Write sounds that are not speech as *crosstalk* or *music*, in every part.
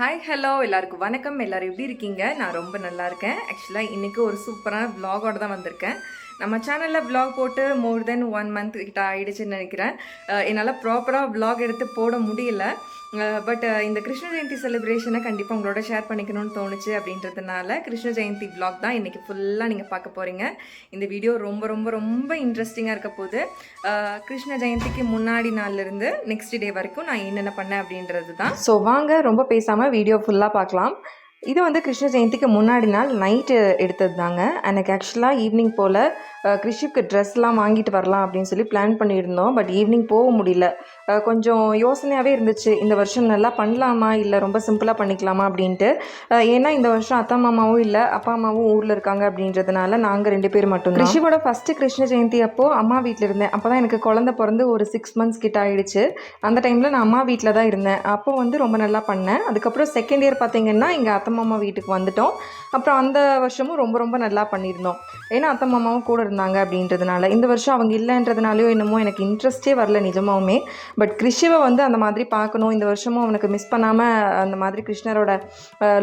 Hi hello எல்லாருக்கும் வணக்கம். எல்லோரும் எப்படி இருக்கீங்க? நான் ரொம்ப நல்லா இருக்கேன். ஆக்சுவலாக இன்றைக்கி ஒரு சூப்பரான vlog-ஓட தான் வந்திருக்கேன். நம்ம சேனலில் vlog போட்டு மோர் தென் ஒன் மந்த் கிட்ட ஆகிடுச்சுன்னு நினைக்கிறேன். என்னால் ப்ராப்பராக vlog எடுத்து போட முடியல. பட் இந்த கிருஷ்ண ஜெயந்தி செலிப்ரேஷனை கண்டிப்பாக உங்களோட ஷேர் பண்ணிக்கணும்னு தோணுச்சு அப்படின்றதுனால கிருஷ்ண ஜெயந்தி பிளாக் தான் இன்றைக்கி ஃபுல்லாக நீங்கள் பார்க்க போகிறீங்க இந்த வீடியோ ரொம்ப ரொம்ப ரொம்ப இன்ட்ரெஸ்டிங்காக இருக்க போது கிருஷ்ண ஜெயந்திக்கு முன்னாடி நாள்லேருந்து நெக்ஸ்ட் டே வரைக்கும் நான் என்னென்ன பண்ணேன் அப்படின்றது தான் ஸோ வாங்க ரொம்ப பேசாமல் வீடியோ ஃபுல்லாக பார்க்கலாம். இது வந்து கிருஷ்ண ஜெயந்திக்கு முன்னாடி நாள் நைட்டு எடுத்தது தாங்க எனக்கு ஆக்சுவலாக ஈவினிங் போல் கிருஷிக்கு ட்ரெஸ்லாம் வாங்கிட்டு வரலாம் அப்படின்னு சொல்லி பிளான் பண்ணியிருந்தோம். பட் ஈவினிங் போக முடியல. கொஞ்சம் யோசனையாகவே இருந்துச்சு. இந்த வருஷம் நல்லா பண்ணலாமா? இல்லை ரொம்ப சிம்பிளாக பண்ணிக்கலாமா? அப்படின்ட்டு. ஏன்னா இந்த வருஷம் அத்தா மாமாவும் இல்லை அப்பா அம்மாவும் ஊரில் இருக்காங்க அப்படின்றதுனால நாங்கள் ரெண்டு பேர் மட்டும் கிருஷியோட ஃபஸ்ட்டு கிருஷ்ண ஜெயந்தி அப்போது அம்மா வீட்டில் இருந்தேன். அப்போ தான் எனக்கு குழந்த பிறந்து ஒரு சிக்ஸ் மந்த்ஸ் கிட்ட ஆயிடுச்சு. அந்த டைமில் நான் அம்மா வீட்டில் தான் இருந்தேன். அப்போ வந்து ரொம்ப நல்லா பண்ணேன். அதுக்கப்புறம் செகண்ட் இயர் பார்த்தீங்கன்னா எங்கள் அத்தை மாமா வீட்டுக்கு வந்துட்டோம். அப்புறம் அந்த வருஷமும் ரொம்ப ரொம்ப நல்லா பண்ணியிருந்தோம். ஏன்னா அத்தை மாமாவும் கூட இருந்தாங்க அப்படின்றதுனால. இந்த வருஷம் அவங்க இல்லைன்றதுனாலையோ என்னமோ எனக்கு இன்ட்ரெஸ்டே வரல நிஜமாவுமே. பட் கிருஷிவை வந்து அந்த மாதிரி பார்க்கணும். இந்த வருஷமும் அவனுக்கு மிஸ் பண்ணாமல் அந்த மாதிரி கிருஷ்ணரோட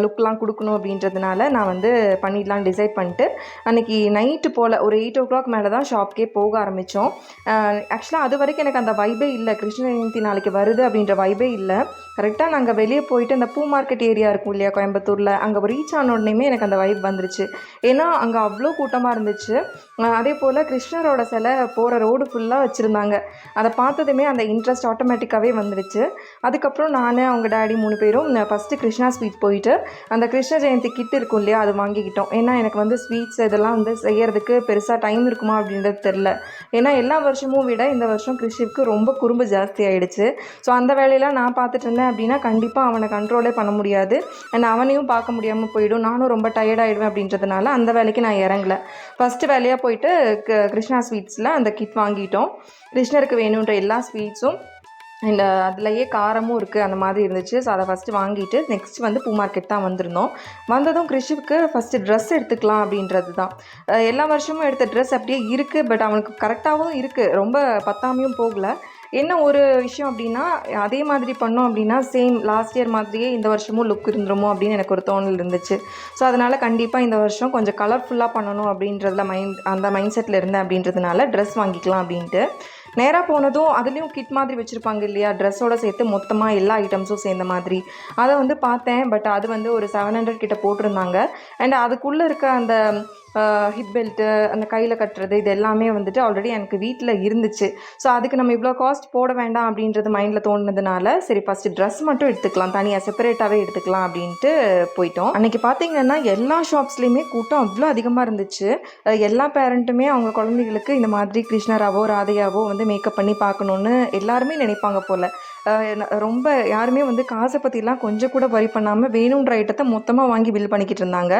லுக்லாம் கொடுக்கணும் அப்படின்றதுனால நான் வந்து பண்ணிடலாம் டிசைட் பண்ணிட்டு அன்னைக்கு நைட்டு போல் ஒரு எயிட் ஓ கிளாக் மேலே தான் ஷாப்க்கே போக ஆரம்பித்தோம் ஆக்சுவலாக அது வரைக்கும் எனக்கு அந்த வைபே இல்லை. கிருஷ்ண ஜெயந்தி நாளைக்கு வருது அப்படின்ற வைபே இல்லை. கரெக்டாக நாங்கள் வெளியே போயிட்டு அந்த பூ மார்க்கெட் ஏரியா இருக்கும் இல்லையா கோயம்புத்தூர் கோயம்புத்தூரில் அங்கே ரீச் ஆன உடனேமே எனக்கு அந்த வைப் வந்துருச்சு. ஏன்னா அங்கே அவ்வளோ கூட்டமாக இருந்துச்சு. அதே போல் கிருஷ்ணரோட சிலை போகிற ரோடு ஃபுல்லாக வச்சுருந்தாங்க. அதை பார்த்ததுமே அந்த இன்ட்ரெஸ்ட் ஆட்டோமேட்டிக்காகவே வந்துடுச்சு அதுக்கப்புறம் நான் அவங்க டேடி மூணு பேரும் ஃபஸ்ட்டு கிருஷ்ணா ஸ்வீட் போயிட்டு அந்த கிருஷ்ண ஜெயந்தி கிட் இருக்கும் இல்லையா அது வாங்கிக்கிட்டோம். ஏன்னா எனக்கு வந்து ஸ்வீட்ஸ் இதெல்லாம் வந்து செய்கிறதுக்கு பெருசாக டைம் இருக்குமா அப்படின்றது தெரில ஏன்னா எல்லா வருஷமும் விட இந்த வருஷம் கிருஷிக்கு ரொம்ப குறும்பு ஜாஸ்தி ஆகிடுச்சு ஸோ அந்த வேலையெல்லாம் நான் பார்த்துட்டு இருந்தேன் அப்படின்னா கண்டிப்பாக அவனை கண்ட்ரோலே பண்ண முடியாது. அண்ட் அவனையும் பார்க்க முடியாமல் போயிடும். நானும் ரொம்ப டயர்ட் ஆகிடுவேன் அப்படின்றதுனால அந்த வேலைக்கு நான் இறங்கல. ஃபஸ்ட்டு வேலையாக போயிட்டு க- கிருஷ்ணா ஸ்வீட்ஸில் அந்த கிட் வாங்கிட்டோம். கிருஷ்ணருக்கு வேணுன்ற எல்லா ஸ்வீட்ஸும் இந்த அதுலேயே காரமும் இருக்குது அந்த மாதிரி இருந்துச்சு. ஸோ அதை ஃபஸ்ட்டு வாங்கிட்டு நெக்ஸ்ட் வந்து பூ மார்க்கெட் தான் வந்திருந்தோம். வந்ததும் கிருஷிவுக்கு ஃபஸ்ட்டு ட்ரெஸ் எடுத்துக்கலாம் அப்படின்றது தான் எல்லா வருஷமும் எடுத்த ட்ரெஸ் அப்படியே இருக்குது பட் அவனுக்கு கரெக்டாகவும் இருக்குது ரொம்ப பத்தாமையும் போகல. என்ன ஒரு விஷயம் அப்படின்னா அதே மாதிரி பண்ணோம் அப்படின்னா சேம் லாஸ்ட் இயர் மாதிரியே இந்த வருஷமும் லுக் இருந்துருமோ அப்படின்னு எனக்கு ஒரு தோணல் இருந்துச்சு. ஸோ அதனால் கண்டிப்பாக இந்த வருஷம் கொஞ்சம் கலர்ஃபுல்லாக பண்ணணும் அப்படின்றதுல மைண்ட் அந்த மைண்ட் செட்டில் இருந்தேன் அப்படின்றதுனால ட்ரெஸ் வாங்கிக்கலாம் அப்படின்ட்டு. நேராக போனதும் அதுலேயும் கிட் மாதிரி வச்சுருப்பாங்க இல்லையா? ட்ரெஸ்ஸோட சேர்த்து மொத்தமாக எல்லா ஐட்டம்ஸும் சேர்ந்த மாதிரி. அதை வந்து பார்த்தேன். பட் அது வந்து ஒரு செவன் ஹண்ட்ரட் கிட்ட போட்டிருந்தாங்க. அண்ட் அதுக்குள்ளே இருக்க அந்த ஹிப் பெல்ட்டு அந்த கையில் கட்டுறது இது எல்லாமே வந்துட்டு ஆல்ரெடி எனக்கு வீட்டில் இருந்துச்சு. ஸோ அதுக்கு நம்ம இவ்வளோ காஸ்ட் போட வேண்டாம் அப்படின்றது மைண்டில் தோணுனதுனால சரி ஃபஸ்ட்டு ட்ரெஸ் மட்டும் எடுத்துக்கலாம். தனியாக செப்பரேட்டாகவே எடுத்துக்கலாம் அப்படின்ட்டு போயிட்டோம். அன்றைக்கி பார்த்தீங்கன்னா எல்லா ஷாப்ஸ்லேயுமே கூட்டம் அவ்வளோ அதிகமாக இருந்துச்சு. எல்லா பேரண்ட்டுமே அவங்க குழந்தைகளுக்கு இந்த மாதிரி கிருஷ்ணராவோ ராதையாவோ வந்து மேக்கப் பண்ணி பார்க்கணுன்னு எல்லாருமே நினைப்பாங்க போல். ரொம்ப யாருமே வந்து காசை பற்றிலாம் கொஞ்சம் கூட வரி பண்ணாமல் வேணுன்ற ஐட்டத்தை மொத்தமாக வாங்கி பில் பண்ணிக்கிட்டு இருந்தாங்க.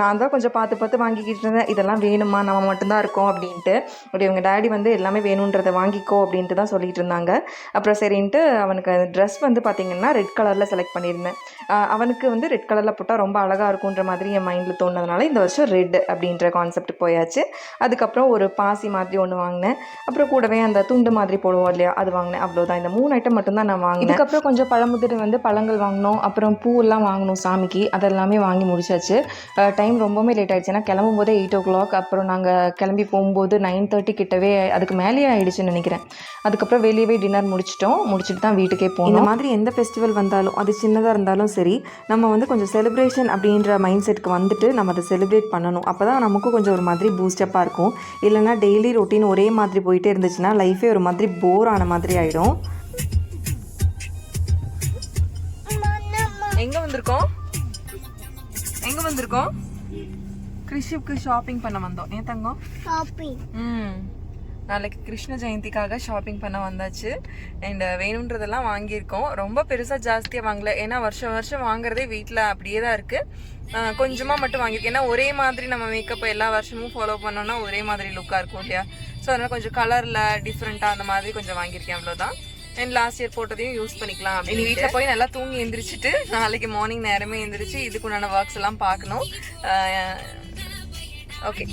நான் தான் கொஞ்சம் பார்த்து பார்த்து வாங்கிக்கிட்டு இருந்தேன். இதெல்லாம் வேணுமா? நம்ம மட்டும்தான் இருக்கோம் அப்படின்ட்டு. அப்படி இவங்க டேடி வந்து எல்லாமே வேணுன்றதை வாங்கிக்கோ அப்படின்ட்டு தான் சொல்லிட்டு இருந்தாங்க. அப்புறம் சரின்ட்டு அவனுக்கு ட்ரெஸ் வந்து பார்த்திங்கன்னா ரெட் கலரில் செலக்ட் பண்ணியிருந்தேன். அவனுக்கு வந்து ரெட் கலரில் போட்டால் ரொம்ப அழகாக இருக்குன்ற மாதிரி என் மைண்டில் தோணுனதுனால இந்த வருஷம் ரெட் அப்படின்ற கான்செப்ட் போயாச்சு. அதுக்கப்புறம் ஒரு பாசி மாதிரி ஒன்று வாங்கினேன். அப்புறம் கூடவே அந்த துண்டு மாதிரி போடுவோம் இல்லையா அது வாங்கினேன். அவ்வளோதான் இந்த மூணு ஐட்டம் மட்டும்தான் நான் வாங்கினேன். இதுக்கப்புறம் கொஞ்சம் பழமுதிர் வந்து பழங்கள் வாங்கினோம். அப்புறம் பூவெல்லாம் வாங்கணும் சாமிக்கு. அதெல்லாமே வாங்கி முடிச்சாச்சு. டைம் ரொம்பவுமே லேட் ஆயிடுச்சு. ஏன்னா கிளம்பும் போதே எயிட் ஓ கிளாக் அப்புறம் நாங்கள் கிளம்பி போகும்போது நைன் தேர்ட்டி கிட்டவே அதுக்கு மேலேயே ஆயிடுச்சுன்னு நினைக்கிறேன். அதுக்கப்புறம் வெளியவே டின்னர் முடிச்சிட்டோம். முடிச்சுட்டு தான் வீட்டுக்கே போனோம். இந்த மாதிரி எந்த ஃபெஸ்டிவல் வந்தாலும் அது சின்னதாக இருந்தாலும் சரி நம்ம வந்து கொஞ்சம் செலிப்ரேஷன் அப்படின்ற மைண்ட் செட்டுக்கு வந்துட்டு நம்ம அதை செலிப்ரேட் பண்ணணும். அப்போ தான் நமக்கும் கொஞ்சம் ஒரு மாதிரி பூஸ்டப்பாக இருக்கும். இல்லைன்னா டெய்லி ரொட்டீன் ஒரே மாதிரி போயிட்டே இருந்துச்சுன்னா லைஃபே ஒரு மாதிரி போர் ஆன மாதிரி ஆகிடும் எங்கே வந்திருக்கோம்? எங்கே வந்திருக்கோம்? கிருஷிப்க்கு ஷாப்பிங் பண்ண வந்தோம். ஏன் தங்கம்? ஷாப்பிங் ம். நாளைக்கு கிருஷ்ண ஜெயந்திக்காக ஷாப்பிங் பண்ண வந்தாச்சு. அண்ட் வேணுன்றதெல்லாம் வாங்கியிருக்கோம். ரொம்ப பெருசாக ஜாஸ்தியாக வாங்கல. ஏன்னா வருஷம் வருஷம் வாங்குறதே வீட்டில் அப்படியே தான் இருக்குது கொஞ்சமாக மட்டும் வாங்கியிருக்கேன். ஏன்னா ஒரே மாதிரி நம்ம மேக்கப் எல்லா வருஷமும் ஃபாலோ பண்ணோம்னா ஒரே மாதிரி லுக்காக இருக்கும் இல்லையா? ஸோ அதனால் கொஞ்சம் கலரில் டிஃப்ரெண்ட்டாக அந்த மாதிரி கொஞ்சம் வாங்கியிருக்கேன் அவ்வளோதான் அண்ட் லாஸ்ட் இயர் போட்டதையும் யூஸ் பண்ணிக்கலாம் இனி வீட்டில் போய் நல்லா தூங்கி எந்திரிச்சிட்டு நாளைக்கு மார்னிங் நேரமே எந்திரிச்சு இதுக்குண்டான ஒர்க்ஸ் எல்லாம் பார்க்கணும். ஓகே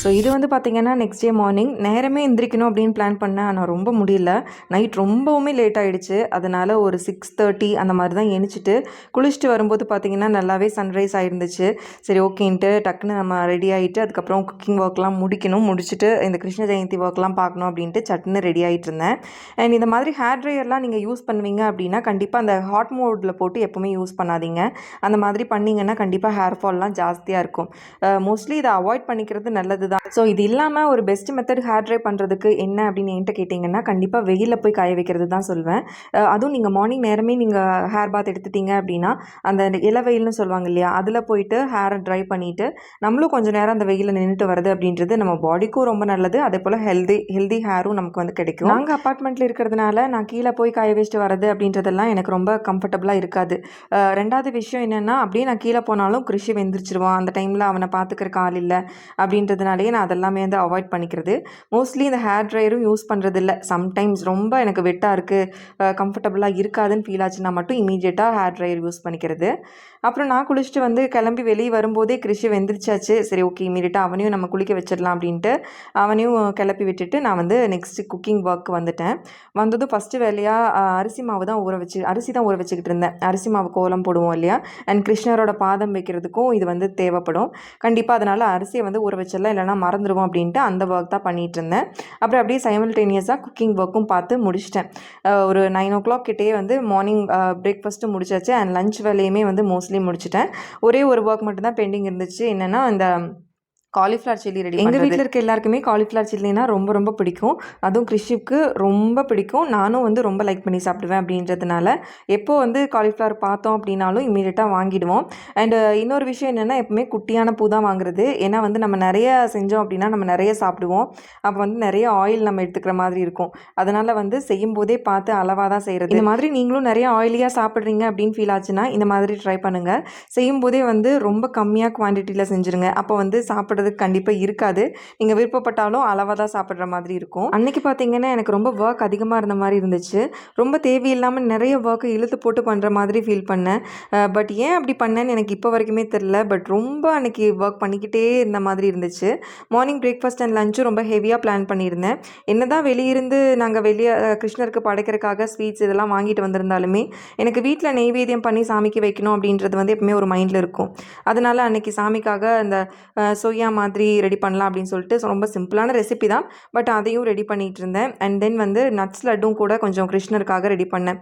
ஸோ இது வந்து பார்த்திங்கன்னா நெக்ஸ்ட் டே மார்னிங் நேரமே எந்திரிக்கணும் அப்படின்னு பிளான் பண்ணேன் ஆனால் ரொம்ப முடியல. நைட் ரொம்பவுமே லேட் ஆகிடுச்சு அதனால் ஒரு சிக்ஸ் தேர்ட்டி அந்த மாதிரி தான் எணிச்சிட்டு குளிச்சுட்டு வரும்போது பார்த்திங்கன்னா நல்லாவே சன்ரைஸ் ஆகிருந்துச்சு சரி ஓகேன்ட்டு டக்குன்னு நம்ம ரெடி ஆகிட்டு அதுக்கப்புறம் குக்கிங் ஒர்க்லாம் முடிக்கணும். முடிச்சுட்டு இந்த கிருஷ்ண ஜெயந்தி ஒர்க்லாம் பார்க்கணும் அப்படின்ட்டு சட்டுன்னு ரெடி ஆகிட்டு இருந்தேன். அண்ட் இந்த மாதிரி ஹேர் ட்ரையர்லாம் நீங்கள் யூஸ் பண்ணுவீங்க அப்படின்னா கண்டிப்பாக அந்த ஹாட் மோடில் போட்டு எப்போவுமே யூஸ் பண்ணாதீங்க. அந்த மாதிரி பண்ணிங்கன்னா கண்டிப்பாக ஹேர் ஃபால்லாம் ஜாஸ்தியாக இருக்கும். மோஸ்ட்லி இதை அவாய்ட் பண்ணிக்கிறது நல்லது தான் ஸோ இது இல்லாமல் ஒரு பெஸ்ட் மெத்தட் ஹேர் ட்ரை பண்ணுறதுக்கு என்ன அப்படின்னு என்கிட்ட கேட்டிங்கன்னா கண்டிப்பாக வெயிலில் போய் காய வைக்கிறது தான் சொல்வேன் அதுவும் நீங்கள் மார்னிங் நேரமே நீங்கள் ஹேர் பாத் எடுத்துட்டீங்க அப்படின்னா அந்த இளவெயில்னு சொல்லுவாங்க இல்லையா அதில் போயிட்டு ஹேரை ட்ரை பண்ணிவிட்டு நம்மளும் கொஞ்சம் நேரம் அந்த வெயிலில் நின்றுட்டு வருது அப்படின்றது நம்ம பாடிக்கும் ரொம்ப நல்லது. அதே போல் ஹெல்தி ஹெல்தி ஹேரும் நமக்கு வந்து கிடைக்கும். நாங்கள் அப்பார்ட்மெண்ட்டில் இருக்கிறதுனால நான் கீழே போய் காய வச்சுட்டு வரது அப்படின்றதெல்லாம் எனக்கு ரொம்ப கம்ஃபர்டபுளாக இருக்காது. ரெண்டாவது விஷயம் என்னென்னா அப்படியே நான் கீழே போனாலும் கிருஷி வெந்திரிச்சிருவான். அந்த டைமில் அவனை பார்த்துக்கிறக்கு ஆள் இல்லை. அப்படின்றதுனாலேயே நான் அதெல்லாமே வந்து அவாய்ட் பண்ணிக்கிறது. மோஸ்ட்லி இந்த ஹேர் ட்ரையரும் யூஸ் பண்ணுறதில்ல சம்டைம்ஸ் ரொம்ப எனக்கு வெட்டாக இருக்குது கம்ஃபர்டபுளாக இருக்காதுன்னு ஃபீல் ஆச்சுன்னா மட்டும் இமீடியட்டாக ஹேர் ட்ரையர் யூஸ் பண்ணிக்கிறது. அப்புறம் நான் குளிச்சுட்டு வந்து கிளம்பி வெளியே வரும்போதே கிருஷி வெந்துருச்சாச்சு. சரி ஓகே இமீடியட்டாக அவனையும் நம்ம குளிக்க வச்சிடலாம் அப்படின்ட்டு அவனையும் கிளப்பி விட்டுட்டு நான் வந்து நெக்ஸ்ட்டு குக்கிங் ஒர்க் வந்துட்டேன். வந்ததும் ஃபஸ்ட்டு வேலையாக அரிசி மாவு தான் ஊற வச்சு அரிசி தான் ஊற வச்சுக்கிட்டு இருந்தேன். அரிசி மாவு கோலம் போடுவோம் இல்லையா? அண்ட் கிருஷ்ணரோட பாதம் வைக்கிறதுக்கும் இது வந்து தேவைப்படும். கண்டிப்பாக அதனால் அரிசியை வந்து ஊற வச்சிடலாம் இல்லைனா மறந்துடுவோம் அப்படின்ட்டு அந்த ஒர்க் தான் பண்ணிகிட்டு இருந்தேன். அப்புறம் அப்படியே சைமல்டேனியஸாக குக்கிங் ஒர்க்கும் பார்த்து முடிச்சிட்டேன். ஒரு நைன் ஓ கிளாக் கிட்டேயே வந்து மார்னிங் பிரேக்ஃபாஸ்ட்டு முடிச்சாச்சு அண்ட் லஞ்ச் வேலையுமே வந்து மோஸ்ட்லி முடிச்சிட்டேன். ஒரே ஒரு ஒர்க் மட்டும்தான் பெண்டிங் இருந்துச்சு. என்னென்னா இந்த காலிஃப்ளவர் சில்லி ரெடி எங்கள் வீட்டில் இருக்க எல்லாருக்குமே காலிஃப்ளவர் சில்லினா ரொம்ப ரொம்ப பிடிக்கும். அதுவும் கிறிஷிப்க்கு ரொம்ப பிடிக்கும். நானும் வந்து ரொம்ப லைக் பண்ணி சாப்பிடுவேன் அப்படின்றதுனால எப்போ வந்து காலிஃப்ளவர் பார்த்தோம் அப்படின்னாலும் இமீடியட்டாக வாங்கிடுவோம். அண்டு இன்னொரு விஷயம் என்னென்னா எப்பவுமே குட்டியான பூ தான் வாங்குறது. ஏன்னா வந்து நம்ம நிறைய செஞ்சோம் அப்படின்னா நம்ம நிறைய சாப்பிடுவோம். அப்போ வந்து நிறைய ஆயில் நம்ம எடுத்துக்கிற மாதிரி இருக்கும். அதனால் வந்து செய்யும் போதே பார்த்து அளவாக தான் செய்கிறது இந்த மாதிரி நீங்களும் நிறைய ஆயிலியாக சாப்பிட்றீங்க அப்படின்னு ஃபீல் ஆச்சுன்னா இந்த மாதிரி ட்ரை பண்ணுங்கள் செய்யும் போதே வந்து ரொம்ப கம்மியாக குவான்டிட்டியில் செஞ்சுருங்க. அப்போ வந்து சாப்பிட்றதுக்கு கண்டிப்பாக இருக்காது. நீங்கள் விருப்பப்பட்டாலும் அளவாக தான் சாப்பிட்ற மாதிரி இருக்கும். அன்றைக்கி பார்த்தீங்கன்னா எனக்கு ரொம்ப ஒர்க் அதிகமாக இருந்த மாதிரி இருந்துச்சு. ரொம்ப தேவையில்லாமல் நிறைய ஒர்க்கை இழுத்து போட்டு பண்ணுற மாதிரி ஃபீல் பண்ணேன். பட் ஏன் அப்படி பண்ணேன்னு எனக்கு இப்போ வரைக்குமே தெரில பட் ரொம்ப அன்றைக்கி ஒர்க் பண்ணிக்கிட்டே இருந்த மாதிரி இருந்துச்சு. மார்னிங் பிரேக்ஃபாஸ்ட் அண்ட் லஞ்சும் ரொம்ப ஹெவியாக பிளான் பண்ணியிருந்தேன். என்ன தான் வெளியிருந்து நாங்கள் வெளியே கிருஷ்ணருக்கு படைக்கிறதுக்காக ஸ்வீட்ஸ் இதெல்லாம் வாங்கிட்டு வந்திருந்தாலுமே எனக்கு வீட்டில் நெய்வேத்தியம் பண்ணி சாமிக்கு வைக்கணும் அப்படின்றது வந்து எப்பவுமே ஒரு மைண்டில் இருக்கும். அதனால் அன்றைக்கி சாமிக்காக அந்த சோயா மாதிரி ரெடி பண்ணலாம் அப்படின்னு சொல்லிட்டு ரொம்ப சிம்பிளான ரெசிபி தான். பட் அதையும் ரெடி பண்ணிகிட்டு இருந்தேன். அண்ட் தென் வந்து நட்ஸ் லட்டும் கூட கொஞ்சம் கிருஷ்ணருக்காக ரெடி பண்ணேன்.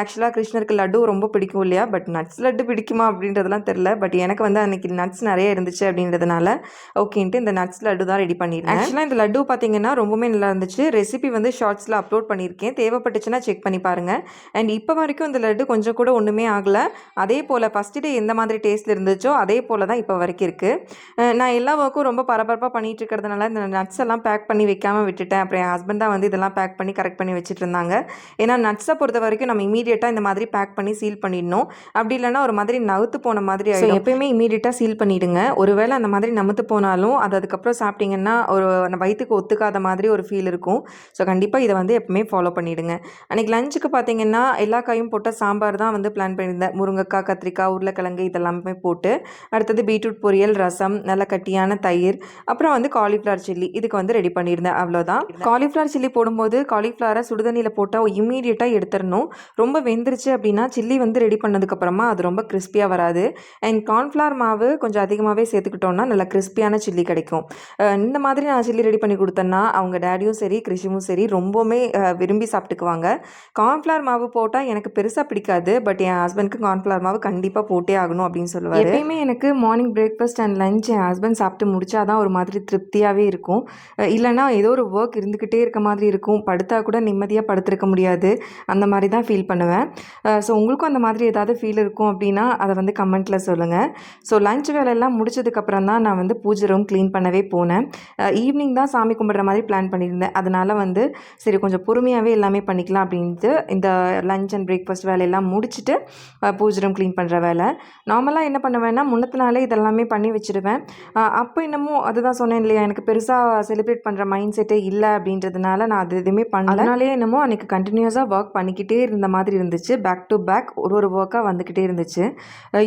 ஆக்சுவலாக கிருஷ்ணருக்கு லட்டு ரொம்ப பிடிக்கும் இல்லையா? பட் நட்ஸ் லட்டு பிடிக்குமா அப்படின்றதெல்லாம் தெரில பட் எனக்கு வந்து அன்றைக்கி நட்ஸ் நிறைய இருந்துச்சு அப்படின்றதுனால ஓகேன்ட்டு இந்த நட்ஸ் லட்டு தான் ரெடி பண்ணியிருந்தேன். ஆக்சுவலாக இந்த லட்டு பார்த்தீங்கன்னா ரொம்பவுமே நல்லா இருந்துச்சு. ரெசிபி வந்து ஷார்ட்ஸில் அப்லோட் பண்ணியிருக்கேன். தேவைப்பட்டுச்சுன்னா செக் பண்ணி பாருங்கள் அண்ட் இப்போ வரைக்கும் இந்த லட்டு கொஞ்சம் கூட ஒன்றுமே ஆகலை. அதே போல் ஃபஸ்ட்டு டே எந்த மாதிரி டேஸ்ட்டில் இருந்துச்சோ அதே போல் தான் இப்போ வரைக்கும் இருக்குது நான் எல்லா ஒர்க்கும் ரொம்ப பரபரப்பாக பண்ணிட்டு இருக்கிறதுனால இந்த நட்ஸ் எல்லாம் பேக் பண்ணி வைக்காமல் விட்டுட்டேன். அப்புறம் என் ஹஸ்பண்ட் தான் வந்து இதெல்லாம் பேக் பண்ணி கரெக்ட் பண்ணி வச்சுட்டு இருந்தாங்க ஏன்னா நட்ஸை பொறுத்த வரைக்கும் நம்ம இமீடியட்டாக இந்த மாதிரி பேக் பண்ணி சீல் பண்ணிடணும். அப்படி இல்லைன்னா ஒரு மாதிரி நவுத்து போன மாதிரி ஆகிடும் எப்பயுமே இமீடியட்டாக சீல் பண்ணிவிடுங்க ஒருவேளை அந்த மாதிரி நமுத்து போனாலும் அது அதுக்கப்புறம் சாப்பிட்டீங்கன்னா ஒரு வயிற்றுக்கு ஒத்துக்காத மாதிரி ஒரு ஃபீல் இருக்கும். ஸோ கண்டிப்பாக இதை வந்து எப்பவுமே ஃபாலோ பண்ணிவிடுங்க அன்றைக்கி லஞ்சுக்கு பார்த்தீங்கன்னா எல்லா காயும் போட்ட சாம்பார் தான் வந்து பிளான் பண்ணியிருந்தேன். முருங்கைக்காய் கத்திரிக்காய் உருளைக்கிழங்கு இதெல்லாமே போட்டு. அடுத்தது பீட்ரூட் பொரியல் ரசம் நல்ல கட்டியான தயிர் அப்புறம் வந்து காலிஃப்ளவர் சில்லி இதுக்கு வந்து ரெடி பண்ணியிருந்தேன். அவ்வளோதான் காலிஃப்ளவர் சில்லி போடும்போது காலிஃப்ளவரை சுடுதண்ணியில் போட்டால் இம்மீடியட்டாக எடுத்துடணும் ரொம்ப வெந்துருச்சு அப்படின்னா சில்லி வந்து ரெடி பண்ணதுக்கப்புறமா அது ரொம்ப கிறிஸ்பியாக வராது. அண்ட் கார்ன்ஃப்ளவர் மாவு கொஞ்சம் அதிகமாகவே சேர்த்துக்கிட்டோம்னா நல்லா கிறிஸ்பியான சில்லி கிடைக்கும். இந்த மாதிரி நான் சில்லி ரெடி பண்ணி கொடுத்தேன்னா அவங்க டேடியும் சரி கிருஷிமும் சரி ரொம்பவுமே விரும்பி சாப்பிட்டுக்குவாங்க. கார்ன்ஃப்ளவர் மாவு போட்டால் எனக்கு பெருசாக பிடிக்காது. பட் என் ஹஸ்பண்ட்க்கு கார்ன்ஃப்ளவர் மாவு கண்டிப்பாக போட்டே ஆகணும் அப்படின்னு சொல்லுவார். எப்பயுமே எனக்கு மார்னிங் பிரேக்ஃபாஸ்ட் அண்ட் லஞ்ச் என் ஹஸ்பண்ட் சாப்பிட்டு முடிச்சா தான் ஒரு மாதிரி திருப்தியாகவே இருக்கும். இல்லைனா இல்லைன்னா ஏதோ ஒரு ஒர்க் இருந்துக்கிட்டே இருக்க மாதிரி இருக்கும். படுத்தா கூட நிம்மதியாக படுத்திருக்க முடியாது. அந்த மாதிரி தான் ஃபீல் பண்ணுவேன். ஸோ உங்களுக்கும் அந்த மாதிரி ஏதாவது ஃபீல் இருக்கும் அப்படின்னா அதை வந்து கமெண்ட்டில் சொல்லுங்கள் ஸோ லஞ்ச் வேலையெல்லாம் முடிச்சதுக்கப்புறம் தான் நான் வந்து பூஜை ரூம் க்ளீன் பண்ணவே போனேன். ஈவினிங் தான் சாமி கும்பிட்ற மாதிரி பிளான் பண்ணியிருந்தேன். அதனால் வந்து சரி கொஞ்சம் பொறுமையாகவே எல்லாமே பண்ணிக்கலாம் அப்படின்ட்டு இந்த லஞ்ச் அண்ட் பிரேக்ஃபாஸ்ட் வேலையெல்லாம் முடிச்சுட்டு பூஜை ரூம் க்ளீன் பண்ணுற வேலை. நார்மலாக என்ன பண்ணுவேன்னா முன்னத்து நாளே இதெல்லாமே பண்ணி வச்சுருவேன். அப்போ என்னமோ அதுதான் சொன்னேன் இல்லையா? எனக்கு பெருசாக செலிப்ரேட் பண்ணுற மைண்ட் செட்டே இல்லை அப்படின்றதுனால நான் அது எதுவுமே பண்ணல. அதனாலேயே என்னமோ அன்றைக்கி கண்டினியூஸாக ஒர்க் பண்ணிக்கிட்டே இருந்த மாதிரி இருந்துச்சு. பேக் டு பேக் ஒரு ஒரு ஒர்க்காக வந்துக்கிட்டே இருந்துச்சு.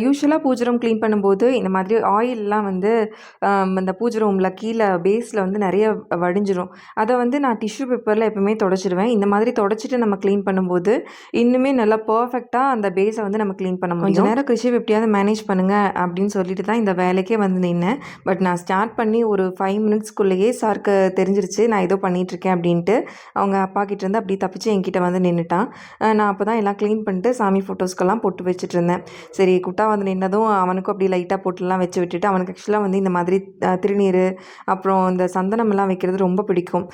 யூஸ்வலாக பூஜை ரூம் க்ளீன் பண்ணும்போது இந்த மாதிரி ஆயிலெலாம் வந்து இந்த பூஜை ரூமில் கீழே பேஸில் வந்து நிறைய வடிஞ்சிரும். அதை வந்து நான் டிஷ்யூ பேப்பரில் எப்பவுமே தொடச்சிடுவேன் இந்த மாதிரி தொடச்சிட்டு நம்ம க்ளீன் பண்ணும்போது இன்னுமே நல்லா பர்ஃபெக்டாக அந்த பேஸை வந்து நம்ம க்ளீன் பண்ண முடியும். நேரம் கிருஷி எப்படியாவது மேனேஜ் பண்ணுங்க அப்படின்னு சொல்லிட்டு தான் இந்த வேலைக்கே வந்து நின்னேன். பட் நான் ஸ்டார்ட் பண்ணி ஒரு ஃபைவ் மினிட்ஸ்க்குள்ளேயே சாருக்கு தெரிஞ்சிருச்சு நான் ஏதோ பண்ணிகிட்ருக்கேன் அப்படின்ட்டு. அவங்க அப்பா கிட்ட இருந்து அப்படி தப்பிச்சு என்கிட்ட வந்து நின்றுட்டான் நான் அப்போ தான் எல்லாம் க்ளீன் பண்ணிட்டு சாமி ஃபோட்டோஸ்க்கெல்லாம் போட்டு வச்சுட்டு இருந்தேன் சரி குட்டா வந்து நின்னதும் அவனுக்கும் அப்படி லைட்டாக போட்டுலாம் வச்சு விட்டுட்டு அவனுக்கு ஆக்சுவலாக வந்து இந்த மாதிரி திருநீர் அப்புறம் இந்த சந்தனமெல்லாம் வைக்கிறது ரொம்ப பிடிக்கும்.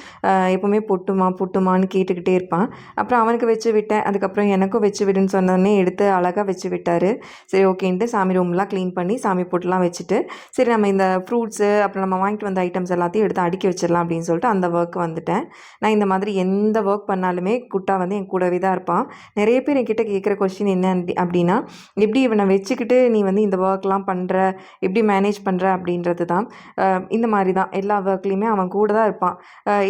எப்போவுமே பொட்டுமா பொட்டுமான்னு கேட்டுக்கிட்டே இருப்பான். அப்புறம் அவனுக்கு வச்சு விட்டேன். அதுக்கப்புறம் எனக்கும் வச்சு விடுன்னு சொன்னோடனே எடுத்து அழகாக வச்சு விட்டார். சரி ஓகேன்ட்டு சாமி ரூம்லாம் க்ளீன் பண்ணி சாமி போட்டுலாம் வச்சுட்டு சரி நம்ம இந்த ஃப்ரூட் அப்புறம் நம்ம வாங்கிட்டு வந்த ஐட்டம்ஸ் எல்லாத்தையும் எடுத்து அடுக்கி வச்சிடலாம் அப்படின்னு சொல்லிட்டு அந்த ஒர்க் வந்துட்டேன். நான் இந்த மாதிரி எந்த ஒர்க் பண்ணாலுமே குட்டா வந்து என் கூடவே தான் இருப்பான். நிறைய பேர் என்கிட்ட கேட்குற கொஸ்டின் என்ன அப்படின்னா எப்படி இவனை வச்சுக்கிட்டு நீ வந்து இந்த ஒர்க்லாம் பண்ணுற எப்படி மேனேஜ் பண்ணுற அப்படின்றது தான். இந்த மாதிரி தான். எல்லா ஒர்க்லேயுமே அவன் கூட தான் இருப்பான்.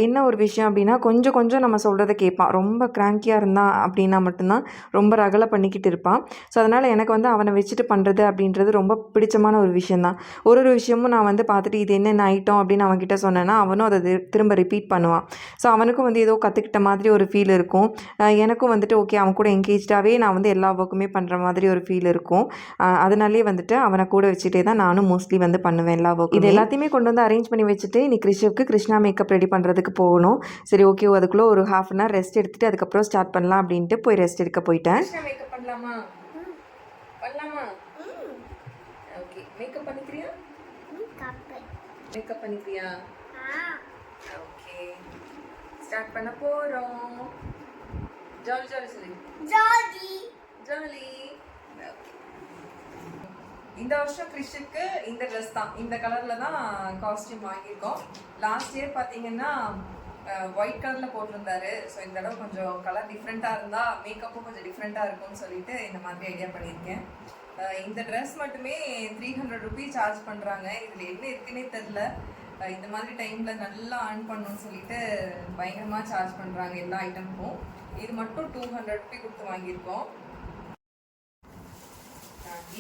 என்ன ஒரு விஷயம் அப்படின்னா கொஞ்சம் கொஞ்சம் நம்ம சொல்கிறத கேட்பான். ரொம்ப கிராங்கியாக இருந்தான் அப்படின்னா மட்டும்தான் ரொம்ப ரகலை பண்ணிக்கிட்டு இருப்பான். ஸோ அதனால் எனக்கு வந்து அவனை வச்சுட்டு பண்ணுறது அப்படின்றது ரொம்ப பிடிச்சமான ஒரு விஷயந்தான் ஒரு ஒரு விஷயமும் நான் வந்து பார்த்துட்டு இது என்னென்ன ஐட்டம் அப்படின்னு அவன்கிட்ட சொன்னேன்னா அவனும் அதை திரும்ப ரிப்பீட் பண்ணுவான். ஸோ அவனுக்கும் வந்து ஏதோ கற்றுக்கிட்ட மாதிரி ஒரு ஃபீல் இருக்கும். எனக்கும் வந்துட்டு ஓகே அவன் கூட என்கேஜ்டாகவே நான் வந்து எல்லா ஒர்க்குமே பண்ணுற மாதிரி ஒரு ஃபீல் இருக்கும். அதனாலே வந்துட்டு அவனை கூட வச்சுட்டே தான் நானும் மோஸ்ட்லி வந்து பண்ணுவேன் எல்லா ஒர்க் இது எல்லாத்தையுமே கொண்டு வந்து அரேஞ்ச் பண்ணி வச்சுட்டு இன்னைக்கு கிருஷ்ணவுக்கு கிருஷ்ணா மேக்கப் ரெடி பண்ணுறதுக்கு போகணும். சரி ஓகே அதுக்குள்ளே ஒரு ஹாஃப் அன் ஹவர் ரெஸ்ட் எடுத்துகிட்டு அதுக்கப்புறம் ஸ்டார்ட் பண்ணலாம் அப்படின்ட்டு போய் ரெஸ்ட் எடுக்க போயிட்டேன். மேக்கப் பண்ணலாமா ஓகே மேக்கப் பண்ணிக்கிறியா மேக்கப் பண்ணிக்கிறியா? ஓகே ஸ்டார்ட் பண்ண போறோம். ஜாலி ஜாலி சொல்லி. ஜாலி இந்த வருஷம் கிறிஷுக்கு இந்த ட்ரெஸ் தான். இந்த கலர்ல தான் காஸ்டியூம் வாங்கியிருக்கோம். லாஸ்ட் இயர் பார்த்தீங்கன்னா ஒயிட் கலரில் போட்டிருந்தாரு. ஸோ இந்த தடவை கொஞ்சம் கலர் டிஃப்ரெண்ட்டாக இருந்தால் மேக்கப்பும் கொஞ்சம் டிஃப்ரெண்ட்டாக இருக்கும்னு சொல்லிட்டு இந்த மாதிரி ஐடியா பண்ணியிருக்கேன். இந்த ட்ரெஸ் மட்டுமே த்ரீ ஹண்ட்ரட் ருபீஸ் சார்ஜ் பண்ணுறாங்க இதில் என்ன இருக்குன்னே தெரில இந்த மாதிரி டைமில் நல்லா ஆன் பண்ணணும்னு சொல்லிட்டு பயங்கரமாக சார்ஜ் பண்ணுறாங்க எல்லா ஐட்டமுக்கும் இது மட்டும் டூ ஹண்ட்ரட் ருபி கொடுத்து வாங்கியிருக்கோம்.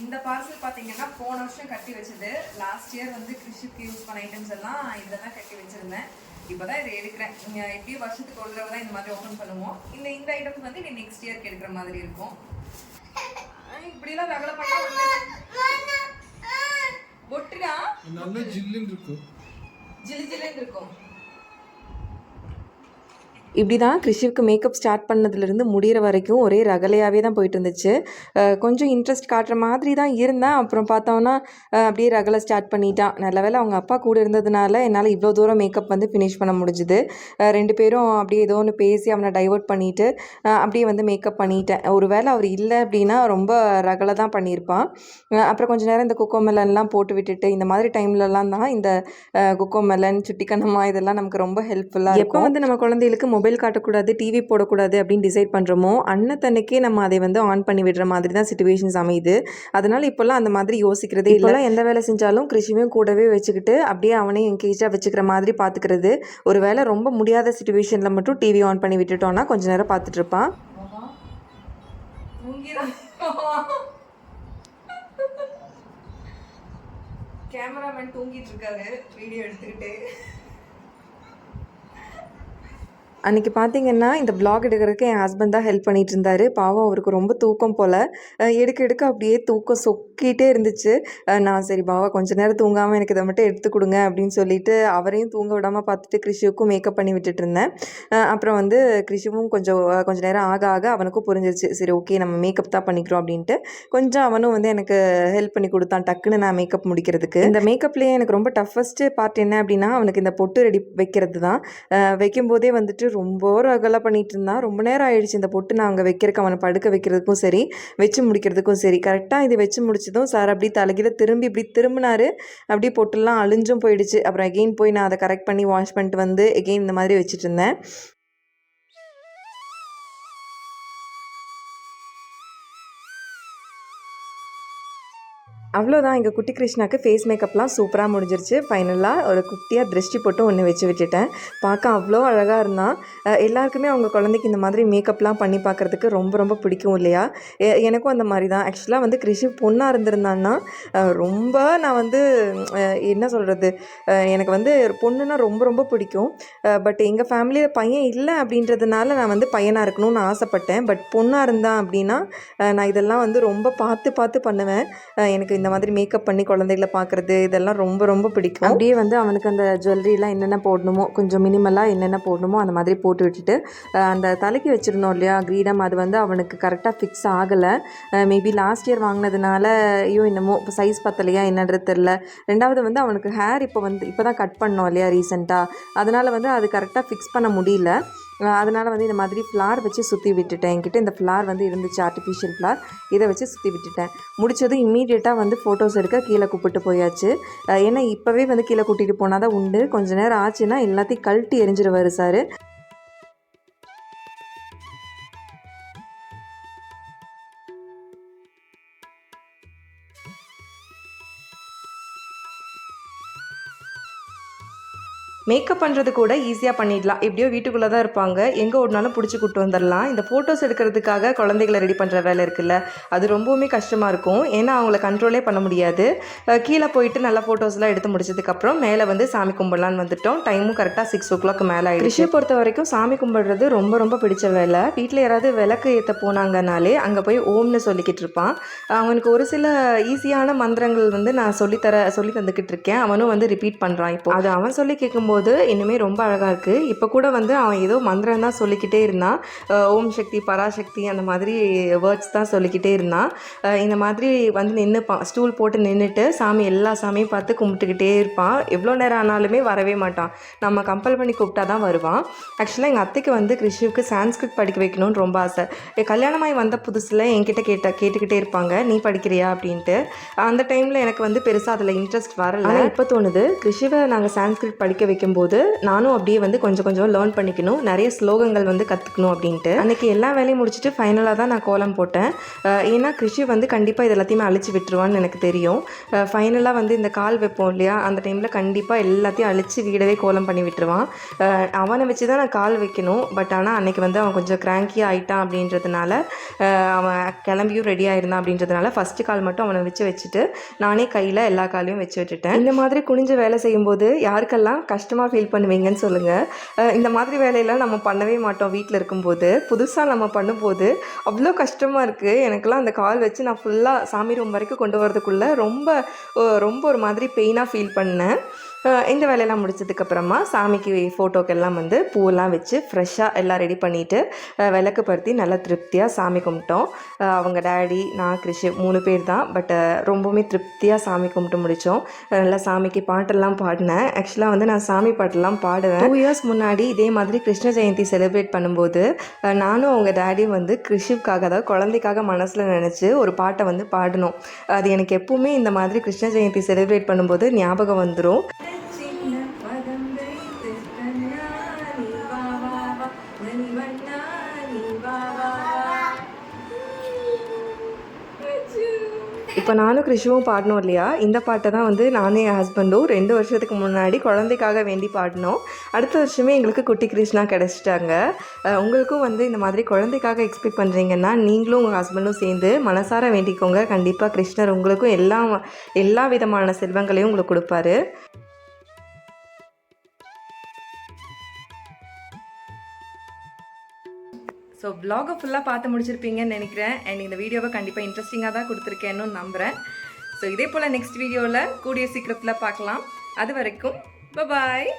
இந்த பார்சல் பார்த்தீங்கன்னா போன வருஷம் கட்டி வச்சது. லாஸ்ட் இயர் வந்து கிருஷிக்கு யூஸ் பண்ண ஐட்டம்ஸ் எல்லாம் இதில் தான் கட்டி இப்போ தான் இதை எடுக்கிறேன். எப்படியும் வருஷத்துக்கு ஒரு தடவை தான் இந்த மாதிரி ஓப்பன் பண்ணுவோம். இந்த இந்த ஐட்டம்ஸ் வந்து நீ நெக்ஸ்ட் இயர்க்கு எடுக்கிற மாதிரி இருக்கும். அஹ் இப்படிலாம் ரகலை பண்ணா பொட்டுடா நல்ல ஜில்லுன்னு இருக்கும். ஜிலு ஜிலுன்னு இருக்கும். இப்படி தான் கிருஷிவுக்கு மேக்கப் ஸ்டார்ட் பண்ணதுலேருந்து முடிகிற வரைக்கும் ஒரே ரகலையாகவே தான் போயிட்டு இருந்துச்சு கொஞ்சம் இன்ட்ரெஸ்ட் காட்டுற மாதிரி தான் இருந்தேன். அப்புறம் பார்த்தோன்னா அப்படியே ரகலை ஸ்டார்ட் பண்ணிட்டான். நல்ல வேளை அவங்க அப்பா கூட இருந்ததுனால என்னால் இவ்வளோ தூரம் மேக்கப் வந்து ஃபினிஷ் பண்ண முடிஞ்சுது. ரெண்டு பேரும் அப்படியே ஏதோ ஒன்று பேசி அவனை டைவர்ட் பண்ணிவிட்டு அப்படியே வந்து மேக்கப் பண்ணிட்டேன். ஒரு வேளை அவர் இல்லை அப்படின்னா ரொம்ப ரகலை தான் பண்ணியிருப்பான். அப்புறம் கொஞ்ச நேரம் இந்த கொக்கோ மெலன்லாம் போட்டு விட்டுட்டு இந்த மாதிரி டைம்லலாம் தான் இந்த கொக்கோ மெலன் சுட்டிக்கண்ணம்மா இதெல்லாம் நமக்கு ரொம்ப ஹெல்ப்ஃபுல்லாக எப்போ வந்து நம்ம குழந்தைகளுக்கு மொபைல் காட்டக்கூடாது டிவி போடக்கூடாது அப்படின்னு டிசைட் பண்ணுறோமோ அன்னத்தன்னைக்கே நம்ம அதை வந்து ஆன் பண்ணி விடுற மாதிரி தான் சுச்சுவேஷன்ஸ் அமையுது. அதனால இப்போல்லாம் அந்த மாதிரி யோசிக்கிறதே இல்லை. எந்த வேலை செஞ்சாலும் கிருஷிவையும் கூடவே வச்சுக்கிட்டு அப்படியே அவனையும் என்கேஜாக வச்சுக்கிற மாதிரி பார்த்துக்கிறது. ஒரு வேளை ரொம்ப முடியாத சுச்சுவேஷனில் மட்டும் டிவி ஆன் பண்ணி விட்டுட்டோம்னா கொஞ்ச நேரம் பார்த்துட்டு இருப்பான். *laughs* கேமராமேன் தூங்கிட்டு இருக்காரு. வீடியோ எடுத்துக்கிட்டு. அன்றைக்கி பார்த்தீங்கன்னா இந்த பிளாக் எடுக்கிறதுக்கு என் ஹஸ்பண்ட் தான் ஹெல்ப் பண்ணிட்டு இருந்தாரு. பாவம் அவருக்கு ரொம்ப தூக்கம் போல். எடுக்க எடுக்க அப்படியே தூக்கம் சொக்கிட்டே இருந்துச்சு. நான் சரி பாவா கொஞ்ச நேரம் தூங்காமல் எனக்கு இதை மட்டும் எடுத்து கொடுங்க அப்படின்னு சொல்லிட்டு அவரையும் தூங்க விடாமல் பார்த்துட்டு கிருஷிவுக்கும் மேக்கப் பண்ணி விட்டுட்டு இருந்தேன். அப்புறம் வந்து கிருஷிவும் கொஞ்சம் கொஞ்சம் நேரம் ஆக ஆக அவனுக்கும் புரிஞ்சிருச்சு. சரி ஓகே நம்ம மேக்கப் தான் பண்ணிக்கிறோம் அப்படின்ட்டு. கொஞ்சம் அவனும் வந்து எனக்கு ஹெல்ப் பண்ணி கொடுத்தான் டக்குன்னு நான் மேக்கப் முடிக்கிறதுக்கு. இந்த மேக்கப்லேயே எனக்கு ரொம்ப டஃபஸ்ட்டு பார்ட் என்ன அப்படின்னா அவனுக்கு இந்த பொட்டு ரெடி வைக்கிறது தான் வைக்கும்போதே வந்துட்டு ரொம்ப ரகலை பண்ணிட்டு இருந்தான் ரொம்ப நேரம் ஆயிடுச்சு இந்த பொட்டு நான் அங்கே வைக்கிறக்கு அவனை படுக்க வைக்கிறதுக்கும் சரி வச்சு முடிக்கிறதுக்கும் சரி. கரெக்டாக இது வச்சு முடிச்சதும் சார் அப்படியே தலைகீழ திரும்பி இப்படி திரும்பினாரு. அப்படியே பொட்டுலாம் அழிஞ்சும் போயிடுச்சு. அப்புறம் எகெயின் போய் நான் அதை கரெக்ட் பண்ணி வாஷ் பண்ணிட்டு வந்து எகெயின் இந்த மாதிரி வச்சுட்டு இருந்தேன். அவ்வளோதான். எங்கள் குட்டி கிருஷ்ணாக்கு ஃபேஸ் மேக்கப்லாம் சூப்பராக முடிஞ்சிருச்சு. ஃபைனலாக ஒரு குட்டியாக திருஷ்டி போட்டு ஒன்று வச்சு விட்டுட்டேன். பார்க்க அவ்வளோ அழகாக இருந்தான். எல்லாருக்குமே அவங்க குழந்தைக்கு இந்த மாதிரி மேக்கப்லாம் பண்ணி பார்க்குறதுக்கு ரொம்ப ரொம்ப பிடிக்கும் இல்லையா? எ- எனக்கும் அந்த மாதிரி தான் ஆக்சுவலாக வந்து கிருஷி பொண்ணாக இருந்திருந்தான்னா ரொம்ப நான் வந்து என்ன சொல்கிறது எனக்கு வந்து பொண்ணுனா ரொம்ப ரொம்ப பிடிக்கும். பட் எங்கள் ஃபேமிலியில் பையன் இல்லை அப்படின்றதுனால நான் வந்து பையனாக இருக்கணும்னு ஆசைப்பட்டேன். பட் பொண்ணாக இருந்தான் அப்படின்னா நான் இதெல்லாம் வந்து ரொம்ப பார்த்து பார்த்து பண்ணுவேன். எனக்கு இந்த மாதிரி மேக்கப் பண்ணி குழந்தைகளை பார்க்குறது இதெல்லாம் ரொம்ப ரொம்ப பிடிக்கும். அப்படியே வந்து அவனுக்கு அந்த ஜுவல்லரிலாம் என்னென்ன போடணுமோ கொஞ்சம் மினிமலாக என்னென்ன போடணுமோ அந்த மாதிரி போட்டு விட்டுட்டு அந்த தலைக்கு வச்சுருந்தோம் இல்லையா கிரீடம் அது வந்து அவனுக்கு கரெக்டாக ஃபிக்ஸ் ஆகலை. மேபி லாஸ்ட் இயர் வாங்கினதுனால ஐயோ என்னமோ இப்போ சைஸ் பத்தலையா என்னன்றது தெரில ரெண்டாவது வந்து அவனுக்கு ஹேர் இப்போ வந்து இப்போ தான் கட் பண்ணோம் இல்லையா ரீசெண்டாக அதனால் வந்து அது கரெக்டாக ஃபிக்ஸ் பண்ண முடியல. அதனால் வந்து இந்த மாதிரி ஃப்ளார் வச்சு சுற்றி விட்டுட்டேன். என்கிட்ட இந்த ஃப்ளார் வந்து இருந்துச்சு ஆர்டிஃபிஷியல் ஃப்ளார் இதை வச்சு சுற்றி விட்டுட்டேன். முடிச்சதும் இம்மீடியட்டாக வந்து ஃபோட்டோஸ் எடுக்க கீழே கூப்பிட்டு போயாச்சு. ஏன்னா இப்போவே வந்து கீழே கூட்டிகிட்டு போனால் தான் உண்டு. கொஞ்ச நேரம் ஆச்சுன்னா எல்லாத்தையும் கழட்டி எரிஞ்சிருவாரு சார். மேக்கப் பண்ணுறது கூட ஈஸியாக பண்ணிடலாம். எப்படியோ வீட்டுக்குள்ளே தான் இருப்பாங்க. எங்கே ஓடினாலும் பிடிச்சி கூட்டு வந்துடலாம். இந்த ஃபோட்டோஸ் எடுக்கிறதுக்காக குழந்தைகளை ரெடி பண்ணுற வேலை இருக்குல்ல. அது ரொம்பவுமே கஷ்டமாக இருக்கும். ஏன்னா அவங்கள கண்ட்ரோலே பண்ண முடியாது. கீழே போயிட்டு நல்லா ஃபோட்டோஸ்லாம் எடுத்து முடிச்சதுக்கப்புறம் மேலே வந்து சாமி கும்பிடலான்னு வந்துட்டோம். டைமும் கரெக்டாக சிக்ஸ் ஓ கிளாக் மேலே கிருஷியை பொறுத்த வரைக்கும் சாமி கும்பிடுறது ரொம்ப ரொம்ப பிடிச்ச வேலை. வீட்டில் யாராவது விளக்கு ஏற்ற போனாங்கனாலே அங்கே போய் ஓம்னு சொல்லிக்கிட்டு இருப்பான். அவனுக்கு ஒரு சில ஈஸியான மந்திரங்கள் வந்து நான் சொல்லித்தர சொல்லி தந்துக்கிட்டு இருக்கேன். அவனும் வந்து ரிப்பீட் பண்ணுறான் இப்போ. அது அவன் சொல்லி கேட்கும்போது இன்னுமே ரொம்ப அழகாக இருக்குது இப்போ கூட வந்து அவன் ஏதோ மந்திரம் தான் சொல்லிக்கிட்டே இருந்தான். ஓம் சக்தி பராசக்தி அந்த மாதிரி வேர்ட்ஸ் தான் சொல்லிக்கிட்டே இருந்தான். இந்த மாதிரி வந்து நின்றுப்பான் ஸ்டூல் போட்டு நின்றுட்டு சாமி எல்லா சாமியும் பார்த்து கும்பிட்டுக்கிட்டே இருப்பான். எவ்வளோ நேரம் ஆனாலுமே வரவே மாட்டான். நம்ம கம்பல் பண்ணி கூப்பிட்டா தான் வருவான் ஆக்சுவலாக எங்கள் அத்தைக்கு வந்து கிருஷிவுக்கு சான்ஸ்கிரிட் படிக்க வைக்கணும்னு ரொம்ப ஆசை. என் கல்யாணமாகி வந்த புதுசில் என்கிட்ட கேட்ட கேட்டுக்கிட்டே இருப்பாங்க. நீ படிக்கிறியா? அப்படின்ட்டு. அந்த டைமில் எனக்கு வந்து பெருசாக அதில் இன்ட்ரெஸ்ட் வரல. இப்போ தோணுது கிருஷிவை நாங்கள் சான்ஸ்கிரிட் படிக்க போது நானும் அப்படியே வந்து கொஞ்சம் கொஞ்சம் லேர்ன் பண்ணிக்கணும். நிறைய ஸ்லோகங்கள் வந்து கற்றுக்கணும் அப்படின்ட்டு. அன்றைக்கி எல்லா வேலையும் முடிச்சுட்டு ஃபைனலாக தான் நான் கோலம் போட்டேன். ஏன்னா கிருஷி வந்து கண்டிப்பாக இது எல்லாத்தையுமே அழிச்சு விட்டுருவான்னு எனக்கு தெரியும். ஃபைனலாக வந்து இந்த கால் வைப்போம் இல்லையா? அந்த டைமில் கண்டிப்பாக எல்லாத்தையும் அழிச்சு வீடவே கோலம் பண்ணி விட்டுருவான். அவனை வச்சு தான் நான் கால் வைக்கணும். பட் ஆனால் அன்றைக்கி வந்து அவன் கொஞ்சம் கிராங்கியாக ஆகிட்டான் அப்படின்றதுனால அவன் கிளம்பியும் ரெடி ஆயிருந்தான் அப்படின்றதுனால ஃபஸ்ட்டு கால் மட்டும் அவனை வச்சு வச்சுட்டு நானே கையில் எல்லா காலையும் வச்சு விட்டுட்டேன். இந்த மாதிரி குனிஞ்சு வேலை செய்யும்போது யாருக்கெல்லாம் கஷ்டம் கஷ்டமாக ஃபீல் பண்ணுவீங்கன்னு சொல்லுங்கள் இந்த மாதிரி வேலையெல்லாம் நம்ம பண்ணவே மாட்டோம் வீட்டில் இருக்கும்போது. புதுசாக நம்ம பண்ணும்போது அவ்வளோ கஷ்டமாக இருக்குது எனக்கெல்லாம் அந்த கால் வச்சு நான் ஃபுல்லாக சாமி ரூம் வரைக்கும் கொண்டு வரதுக்குள்ளே ரொம்ப ரொம்ப ஒரு மாதிரி பெயினாக ஃபீல் பண்ணேன். இந்த வேலையெல்லாம் முடிச்சதுக்கப்புறமா சாமிக்கு ஃபோட்டோக்கெல்லாம் வந்து பூவெல்லாம் வச்சு ஃப்ரெஷ்ஷாக எல்லாம் ரெடி பண்ணிவிட்டு விளக்கு பருத்தி நல்லா திருப்தியாக சாமி கும்பிட்டோம். அவங்க டேடி நான் கிருஷி மூணு பேர் தான். பட் ரொம்பவுமே திருப்தியாக சாமி கும்பிட்டு முடித்தோம் நல்லா சாமிக்கு பாட்டெல்லாம் பாடினேன். ஆக்சுவலாக வந்து நான் சாமி பாட்டெல்லாம் பாடுவேன். டூ இயர்ஸ் முன்னாடி இதே மாதிரி கிருஷ்ண ஜெயந்தி செலிப்ரேட் பண்ணும்போது நானும் அவங்க டேடியும் வந்து கிருஷிவுக்காக அதாவது குழந்தைக்காக மனசில் நினச்சி ஒரு பாட்டை வந்து பாடினோம் அது எனக்கு எப்பவுமே இந்த மாதிரி கிருஷ்ண ஜெயந்தி செலிப்ரேட் பண்ணும்போது ஞாபகம் வந்துடும் இப்போ நானும் கிருஷுவும் பாடினோம் இல்லையா? இந்த பாட்டை தான் வந்து நானும் என் ஹஸ்பண்டும் ரெண்டு வருஷத்துக்கு முன்னாடி குழந்தைக்காக வேண்டி பாடினோம். அடுத்த வருஷமே எங்களுக்கு குட்டி கிருஷ்ணா கிடச்சிட்டாங்க. உங்களுக்கும் வந்து இந்த மாதிரி குழந்தைக்காக எக்ஸ்பெக்ட் பண்ணுறீங்கன்னா நீங்களும் உங்கள் ஹஸ்பண்டும் சேர்ந்து மனசார வேண்டிக்கோங்க. கண்டிப்பாக கிருஷ்ணர் உங்களுக்கும் எல்லா எல்லா விதமான செல்வங்களையும் உங்களுக்கு கொடுப்பாரு. ஸோ வ்ளாகை ஃபுல்லாக பார்த்து முடிச்சிருப்பீங்கன்னு நினைக்கிறேன். அண்ட் இந்த வீடியோவை கண்டிப்பாக இன்ட்ரெஸ்டிங்காக தான் கொடுத்துருக்கேன்னு நம்புகிறேன் ஸோ இதே போல் நெக்ஸ்ட் வீடியோவில் கூடிய சீக்கிரத்தில் பார்க்கலாம். அது வரைக்கும் பாய்